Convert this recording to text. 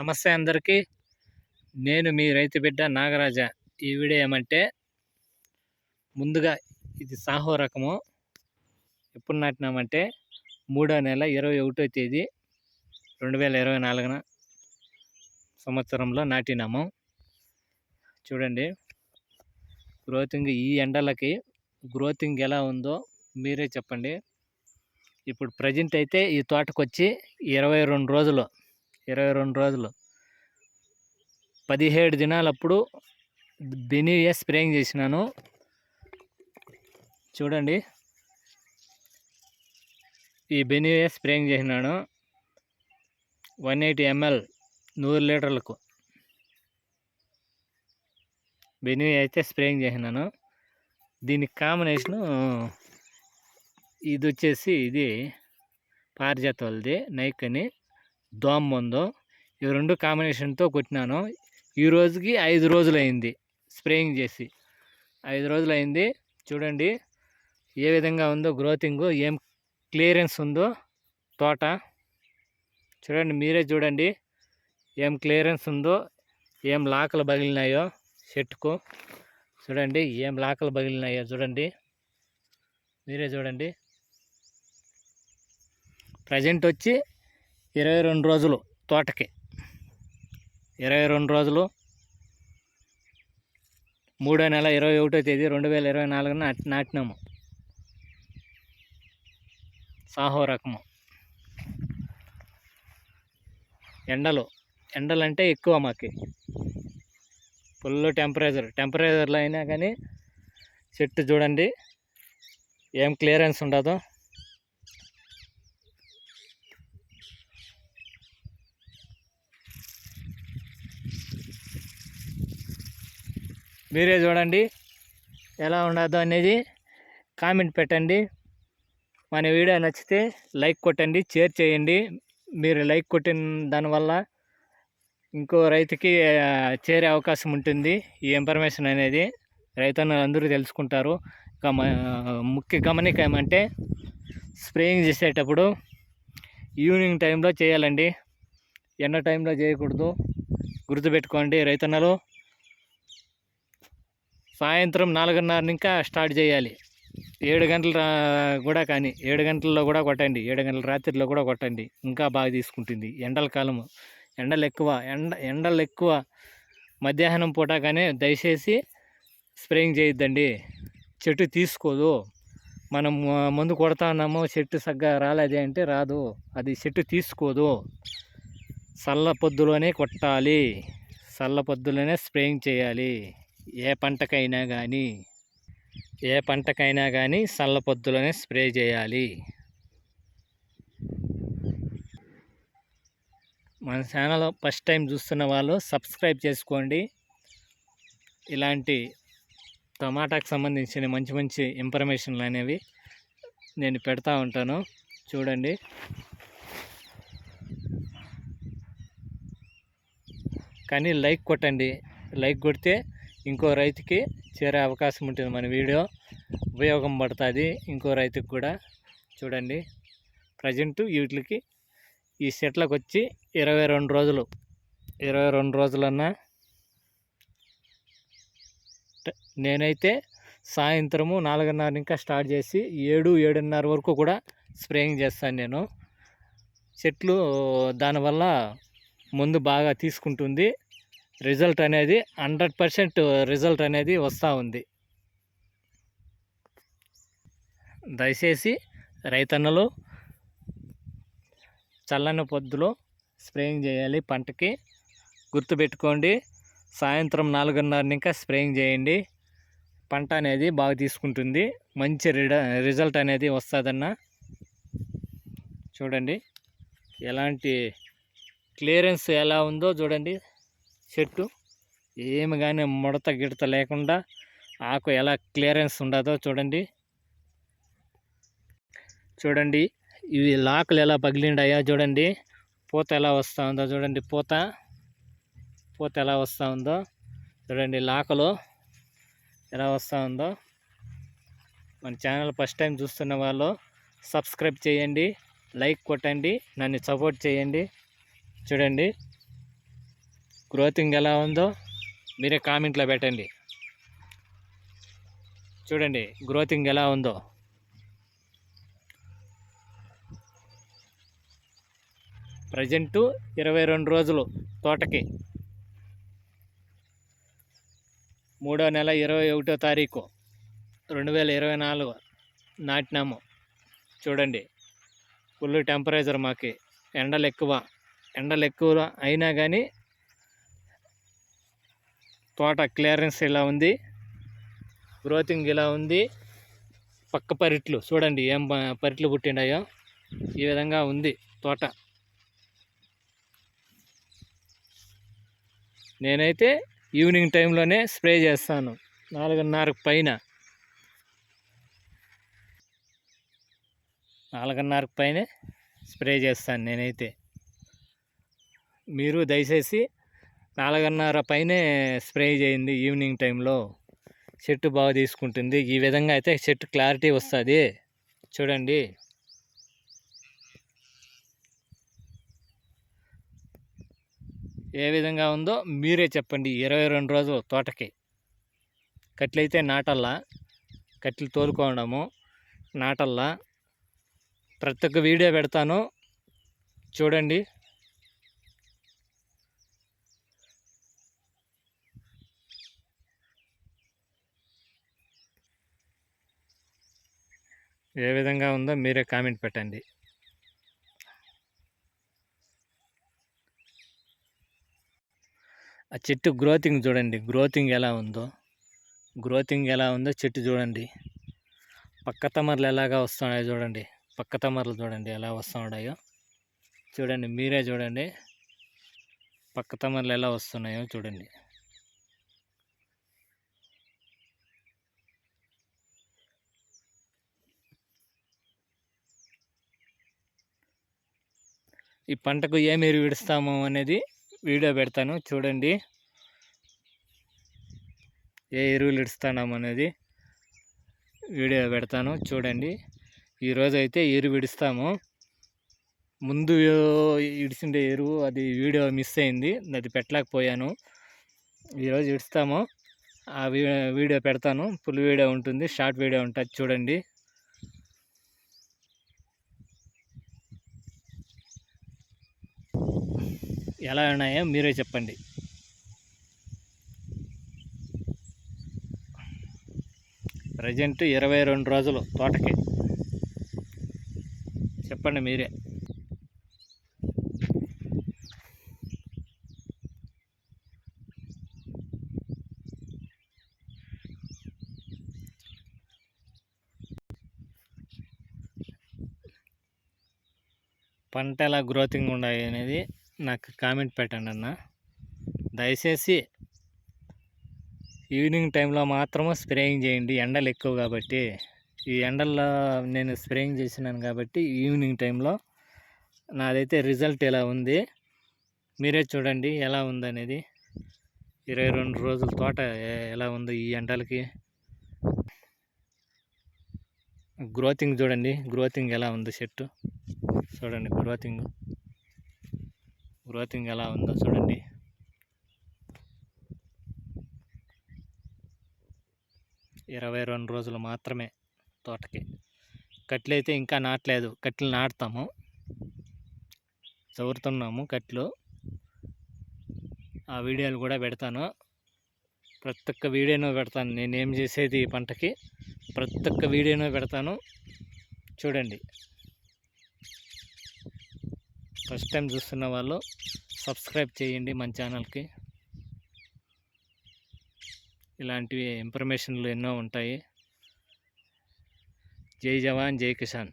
నమస్తే అందరికీ. నేను మీ రైతు బిడ్డ నాగరాజ. ఈ వీడియో ఏమంటే ముందుగా ఇది సాహో రకము. ఎప్పుడు నాటినామంటే మూడో నెల ఇరవై ఒకటో తేదీ రెండు వేల ఇరవై నాలుగున సంవత్సరంలో నాటినాము. చూడండి గ్రోతింగ్ ఈ ఎండలకి గ్రోతింగ్ ఎలా ఉందో మీరే చెప్పండి. ఇప్పుడు ప్రజెంట్ అయితే ఈ తోటకు వచ్చి ఇరవై రెండు రోజులు ఇరవై రెండు రోజులు. పదిహేడు దినాలప్పుడు బెనీవియా స్ప్రేయింగ్ చేసినాను. చూడండి. ఈ బెనీవియా స్ప్రేయింగ్ చేసినాను. వన్ ఎయిటీ ఎంఎల్ నూరు లీటర్లకు. బెనీవియా అయితే స్ప్రేయింగ్ చేసినాను. దీనికి కాంబినేషను ఇది వచ్చేసి ఇది పారిజాత వాళ్ళది నైక్ అని దోమ మందు ఈ రెండు కాంబినేషన్తో కొట్టినాను. ఈ రోజుకి ఐదు రోజులు అయింది స్ప్రేయింగ్ చేసి. ఐదు రోజులు అయింది చూడండి ఏ విధంగా ఉందో గ్రోతింగ్ ఏం క్లియరెన్స్ ఉందో తోట. చూడండి మీరే చూడండి ఏం క్లియరెన్స్ ఉందో ఏం లాకలు పగిలినాయో చెట్టుకు. చూడండి ఏం లాకలు పగిలినాయో చూడండి. మీరే చూడండి. ప్రజెంట్ వచ్చి ఇరవై రెండు రోజులు తోటకి. ఇరవై రెండు రోజులు మూడో నెల ఇరవై ఒకటో తేదీ రెండు వేల ఇరవై నాలుగున నాటినాము. సాహో రకము. ఎండలు ఎండలంటే ఎక్కువ మాకు. ఫుల్ టెంపరేచర్ టెంపరేచర్లో అయినా కానీ చెట్టు చూడండి ఏం క్లియరెన్స్ ఉండదు. మీరే చూడండి ఎలా ఉండదో అనేది కామెంట్ పెట్టండి. మన వీడియో నచ్చితే లైక్ కొట్టండి షేర్ చేయండి. మీరు లైక్ కొట్టిన దానివల్ల ఇంకో రైతుకి చేరే అవకాశం ఉంటుంది. ఈ ఇన్ఫర్మేషన్ అనేది రైతన్నలు అందరూ తెలుసుకుంటారు ముఖ్య గమనిక ఏమంటే స్ప్రేయింగ్ చేసేటప్పుడు ఈవినింగ్ టైంలో చేయాలండి. ఎండ టైంలో చేయకూడదు. గుర్తుపెట్టుకోండి రైతన్నలు. సాయంత్రం నాలుగున్నర ఇంకా స్టార్ట్ చేయాలి. ఏడు గంటల కూడా కానీ ఏడు గంటల్లో కూడా కొట్టండి. ఏడు గంటల రాత్రిలో కూడా కొట్టండి. ఇంకా బాగా తీసుకుంటుంది. ఎండల కాలము. ఎండలు ఎక్కువ. ఎండ ఎండలు ఎక్కువ. మధ్యాహ్నం పూట కానీ దయచేసి స్ప్రేయింగ్ చేయొద్దండి. చెట్టు తీసుకోదు. మనం మందు కొడతా ఉన్నాము చెట్టు సగ్గా రాలేదే అంటే రాదు. అది చెట్టు తీసుకోదు. చల్ల పొద్దులోనే కొట్టాలి. చల్ల పొద్దులోనే స్ప్రేయింగ్ చేయాలి. ఏ పంటకైనా కానీ ఏ పంటకైనా కానీ చల్లపొద్దులోనే స్ప్రే చేయాలి. మన ఛానల్ ఫస్ట్ టైం చూస్తున్న వాళ్ళు సబ్స్క్రైబ్ చేసుకోండి. ఇలాంటి టమాటాకు సంబంధించిన మంచి మంచి ఇన్ఫర్మేషన్లు అనేవి నేను పెడతా ఉంటాను. చూడండి. కానీ లైక్ కొట్టండి. లైక్ కొడితే ఇంకో రైతుకి చేరే అవకాశం ఉంటుంది మన వీడియో. ఉపయోగం పడుతుంది ఇంకో రైతుకి కూడా. చూడండి. ప్రజెంట్ వీటికి ఈ సెట్లకు వచ్చి ఇరవై రెండు రోజులు. ఇరవై రెండు రోజులన్నా నేనైతే సాయంత్రము నాలుగున్నర ఇంకా స్టార్ట్ చేసి ఏడు ఏడున్నర వరకు కూడా స్ప్రేయింగ్ చేస్తాను నేను. చెట్లు దానివల్ల ముందు బాగా తీసుకుంటుంది. రిజల్ట్ అనేది హండ్రెడ్ పర్సెంట్ రిజల్ట్ అనేది వస్తూ ఉంది. దయచేసి రైతన్నలు చల్లని పొద్దులో స్ప్రేయింగ్ చేయాలి పంటకి. గుర్తుపెట్టుకోండి సాయంత్రం నాలుగున్నర ఇంకా స్ప్రేయింగ్ చేయండి. పంట అనేది బాగా తీసుకుంటుంది. మంచి రిజల్ట్ అనేది వస్తుందన్న. చూడండి ఎలాంటి క్లియరెన్స్ ఎలా ఉందో చూడండి. చెట్టు. ఏమి కానీ ముడత గిడత లేకుండా ఆకు ఎలా క్లియరెన్స్ ఉండదో చూడండి. చూడండి ఇవి లాకులు ఎలా పగిలిండాయో చూడండి. పూత ఎలా వస్తూ ఉందో చూడండి. పూత పూత ఎలా వస్తూ ఉందో చూడండి. లాకలు ఎలా వస్తూ ఉందో మన ఛానల్ ఫస్ట్ టైం చూస్తున్న వాళ్ళు సబ్స్క్రైబ్ చేయండి. లైక్ కొట్టండి. నన్ను సపోర్ట్ చేయండి. చూడండి. గ్రోతింగ్ ఎలా ఉందో మీరే కామెంట్లో పెట్టండి. చూడండి గ్రోతింగ్ ఎలా ఉందో. ప్రజెంటు ఇరవై రెండు రోజులు తోటకి. మూడో నెల ఇరవై ఒకటో తారీఖు రెండు వేల ఇరవై నాలుగు నాటినాము. చూడండి ఫుల్ టెంపరేచర్ మాకి ఎండలు ఎక్కువ ఎండలు ఎక్కువ అయినా కానీ తోట క్లియరెన్స్ ఇలా ఉంది? గ్రోతింగ్ ఇలా ఉంది? పక్క పరిట్లు చూడండి ఏం పరిట్లు పుట్టిండాయో? ఈ విధంగా ఉంది తోట. నేనైతే ఈవినింగ్ టైంలోనే స్ప్రే చేస్తాను నాలుగున్నర పైన. నాలుగున్నర పైనే స్ప్రే చేస్తాను నేనైతే. మీరు దయచేసి నాలుగున్నర పైనే స్ప్రే చేయింది ఈవినింగ్ టైంలో. చెట్టు బాగా తీసుకుంటుంది. ఈ విధంగా అయితే చెట్టు క్లారిటీ వస్తుంది. చూడండి. ఏ విధంగా ఉందో మీరే చెప్పండి. ఇరవై రెండు రోజులు తోటకి. కట్లయితే నాటల్లా. కట్లు తోలుకోవడము నాటల్లా. ప్రతి ఒక్క వీడియో పెడతాను. చూడండి. ఏ విధంగా ఉందో మీరే కామెంట్ పెట్టండి. ఆ చెట్టు గ్రోతింగ్ చూడండి గ్రోతింగ్ ఎలా ఉందో. గ్రోతింగ్ ఎలా ఉందో చెట్టు చూడండి. పక్క తమర్లు ఎలాగా వస్తున్నాయో చూడండి. పక్క తమర్లు చూడండి ఎలా వస్తున్నాయో. చూడండి మీరే చూడండి. పక్క తమర్లు ఎలా వస్తున్నాయో చూడండి. ఈ పంటకు ఏమి ఎరువు విడుస్తాము అనేది వీడియో పెడతాను చూడండి. ఏ ఎరువులు ఇడుస్తున్నాము అనేది వీడియో పెడతాను చూడండి. ఈరోజు అయితే ఎరువు విడుస్తాము. ముందు ఇడిచిండే ఎరువు అది వీడియో మిస్ అయింది అది పెట్టలేకపోయాను. ఈరోజు ఇడుస్తాము ఆ వీడియో పెడతాను. ఫుల్ వీడియో ఉంటుంది షార్ట్ వీడియో ఉంటుంది చూడండి. ఎలా ఉన్నాయో మీరే చెప్పండి. ప్రజెంట్ ఇరవై రెండు రోజులు తోటకి. చెప్పండి మీరే. పంట ఎలా గ్రోతింగ్ ఉన్నాయి అనేది నాకు కామెంట్ పెట్టండి అన్న. దయచేసి ఈవినింగ్ టైంలో మాత్రము స్ప్రేయింగ్ చేయండి. ఎండలు ఎక్కువ కాబట్టి. ఈ ఎండల్లో నేను స్ప్రేయింగ్ చేసినాను కాబట్టి ఈవినింగ్ టైంలో నాదైతే రిజల్ట్ ఎలా ఉంది మీరే చూడండి ఎలా ఉందనేది. ఇరవై రెండు రోజుల తోట ఎలా ఉంది ఈ ఎండలకి. గ్రోతింగ్ చూడండి. గ్రోతింగ్ ఎలా ఉంది చెట్టు చూడండి గ్రోతింగ్. గ్రోతింగ్ ఎలా ఉందో చూడండి. ఇరవై రెండు రోజులు మాత్రమే తోటకి. కట్లు అయితే ఇంకా నాటలేదు. కట్లు నాటుతాము. చదువుతున్నాము కట్లు ఆ వీడియోలు కూడా పెడతాను. ప్రతి ఒక్క వీడియోను పెడతాను. నేను ఏం చేసేది ఈ పంటకి? ప్రతి ఒక్క వీడియోను పెడతాను. చూడండి. ఫస్ట్ టైం చూస్తున్న వాళ్ళు సబ్స్క్రైబ్ చేయండి మన ఛానల్కి. ఇలాంటివి ఇన్ఫర్మేషన్లు ఎన్నో ఉంటాయి. జై జవాన్ జై కిసాన్.